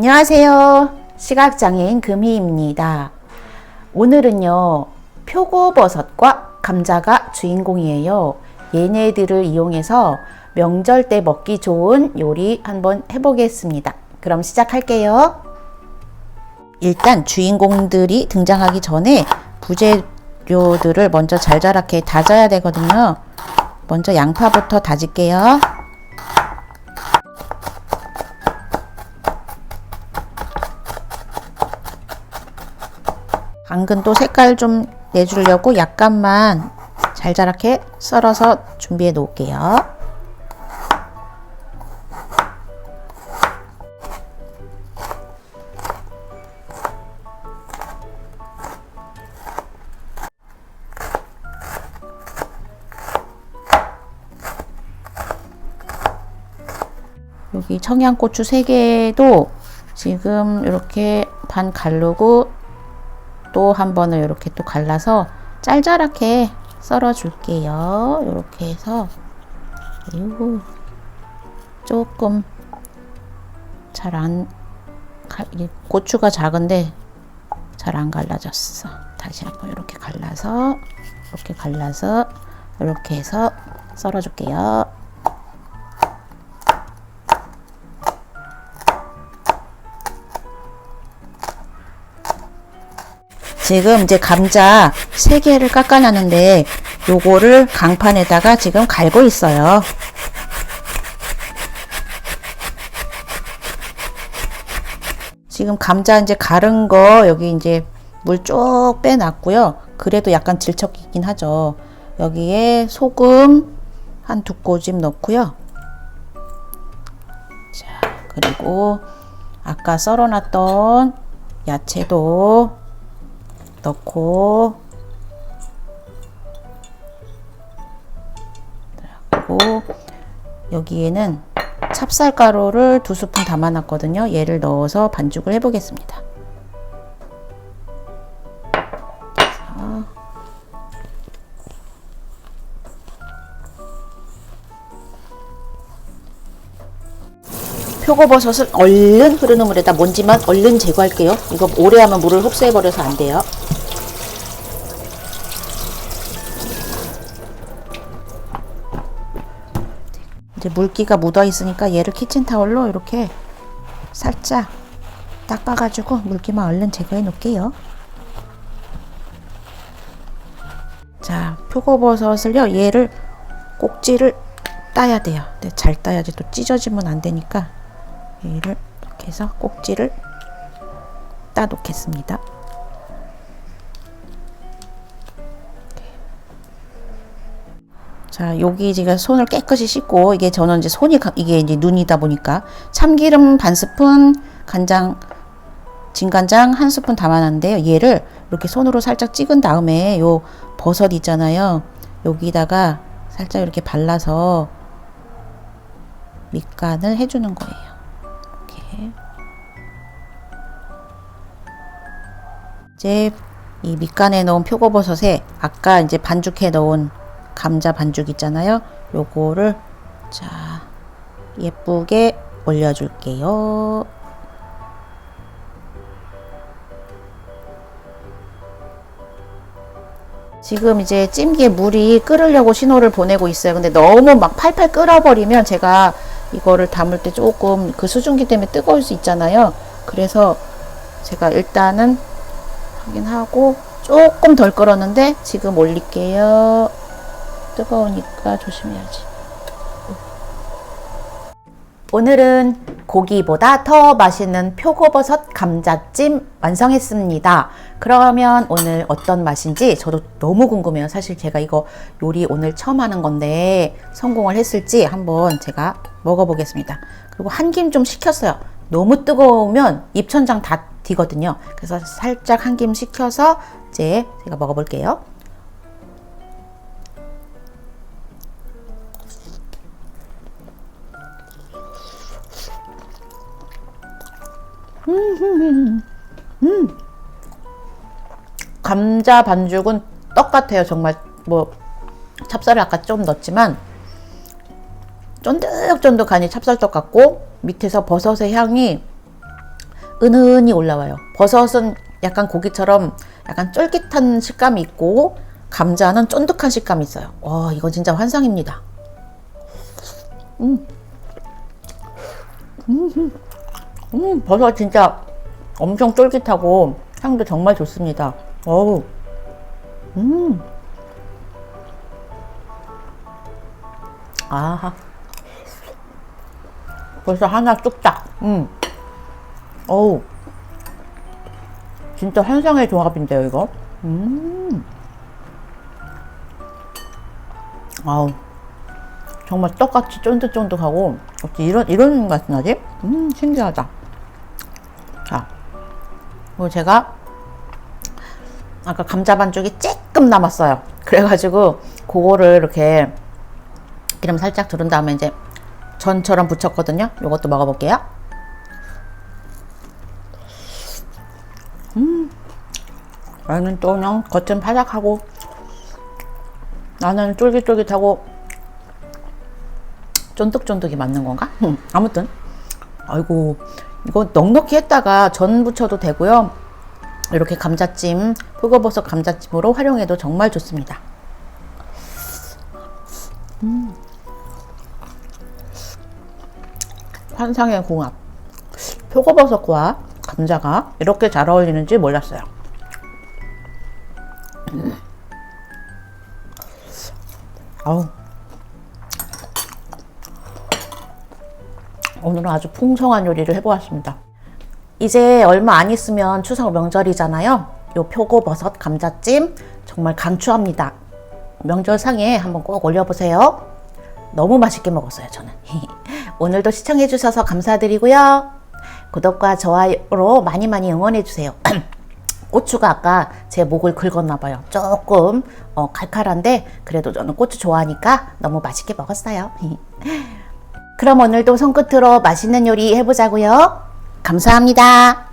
안녕하세요. 시각장애인 금희입니다. 오늘은요, 표고버섯과 감자가 주인공이에요. 얘네들을 이용해서 명절 때 먹기 좋은 요리 한번 해보겠습니다. 그럼 시작할게요. 일단 주인공들이 등장하기 전에 부재료들을 먼저 잘자랗게 다져야 되거든요. 먼저 양파부터 다질게요. 당근도 색깔 좀 내주려고 약간만 잘자랗게 썰어서 준비해 놓을게요. 여기 청양고추 3개도 지금 이렇게 반 가르고 또 한 번을 이렇게 또 갈라서 짤짤하게 썰어 줄게요. 이렇게 해서 그리고 조금 잘 안 고추가 작은데 잘 안 갈라졌어. 다시 한번 이렇게 갈라서 이렇게 갈라서 이렇게 해서 썰어 줄게요. 지금 이제 감자 3개를 깎아놨는데 요거를 강판에다가 지금 갈고 있어요. 지금 감자 이제 가른 거 여기 이제 물 쭉 빼놨고요. 그래도 약간 질척이긴 하죠. 여기에 소금 한 두 꼬집 넣고요. 자, 그리고 아까 썰어놨던 야채도 넣고 그리고 여기에는 찹쌀가루를 두 스푼 담아놨거든요. 얘를 넣어서 반죽을 해보겠습니다. 표고버섯을 얼른 흐르는 물에다 먼지만 얼른 제거할게요. 이거 오래 하면 물을 흡수해버려서 안 돼요. 이제 물기가 묻어 있으니까 얘를 키친타올로 이렇게 살짝 닦아가지고 물기만 얼른 제거해 놓을게요. 자, 표고버섯을요, 얘를 꼭지를 따야 돼요. 근데 잘 따야지 또 찢어지면 안 되니까 얘를 이렇게 해서 꼭지를 따 놓겠습니다. 자, 여기 지금 손을 깨끗이 씻고 이게 저는 이제 손이 가, 이게 이제 눈이다 보니까 참기름 반 스푼, 간장 진간장 한 스푼 담아놨는데요. 얘를 이렇게 손으로 살짝 찍은 다음에 요 버섯 있잖아요. 여기다가 살짝 이렇게 발라서 밑간을 해주는 거예요. 이렇게. 이제 이 밑간에 넣은 표고버섯에 아까 이제 반죽해 넣은 감자 반죽 있잖아요. 요거를 자 예쁘게 올려줄게요. 지금 이제 찜기에 물이 끓으려고 신호를 보내고 있어요. 근데 너무 막 팔팔 끓어버리면 제가 이거를 담을 때 조금 그 수증기 때문에 뜨거울 수 있잖아요. 그래서 제가 일단은 확인하고 조금 덜 끓었는데 지금 올릴게요. 뜨거우니까 조심해야지. 오늘은 고기보다 더 맛있는 표고버섯 감자찜 완성했습니다. 그러면 오늘 어떤 맛인지 저도 너무 궁금해요. 사실 제가 이거 요리 오늘 처음 하는 건데 성공을 했을지 한번 제가 먹어보겠습니다. 그리고 한 김 좀 식혔어요. 너무 뜨거우면 입천장 다 디거든요. 그래서 살짝 한 김 식혀서 이제 제가 먹어볼게요. 음. 감자 반죽은 떡 같아요. 정말 뭐 찹쌀을 아까 좀 넣었지만 쫀득쫀득하니 찹쌀떡 같고 밑에서 버섯의 향이 은은히 올라와요. 버섯은 약간 고기처럼 약간 쫄깃한 식감이 있고 감자는 쫀득한 식감이 있어요. 와, 이거 진짜 환상입니다. 음. 음, 음, 버섯 진짜 엄청 쫄깃하고 향도 정말 좋습니다. 어우. 음. 아하. 벌써 하나 뚝딱. 음. 어우. 진짜 환상의 조합인데요, 이거. 음. 아우. 정말 떡같이 쫀득쫀득하고, 어떻게 이런, 이런 맛이 나지? 음, 신기하다. 자. 그리고 제가, 아까 감자 반죽이 조금 남았어요. 그래가지고, 그거를 이렇게 기름 살짝 두른 다음에 이제 전처럼 붙였거든요. 이것도 먹어볼게요. 음, 얘는 또 그냥 겉은 바삭하고 나는 쫄깃쫄깃하고 쫀득쫀득이 맞는 건가? 음, 아무튼 아이고 이거 넉넉히 했다가 전 부쳐도 되고요. 이렇게 감자찜, 표고버섯 감자찜으로 활용해도 정말 좋습니다. 환상의 궁합. 표고버섯과 감자가 이렇게 잘 어울리는지 몰랐어요. 음. 아우. 오늘은 아주 풍성한 요리를 해보았습니다. 이제 얼마 안 있으면 추석 명절이잖아요. 요 표고버섯 감자찜 정말 강추합니다. 명절 상에 한번 꼭 올려보세요. 너무 맛있게 먹었어요, 저는. 오늘도 시청해주셔서 감사드리고요. 구독과 좋아요로 많이 많이 응원해주세요. 고추가 아까 제 목을 긁었나봐요. 조금 어, 칼칼한데 그래도 저는 고추 좋아하니까 너무 맛있게 먹었어요. 그럼 오늘도 손끝으로 맛있는 요리 해보자고요. 감사합니다.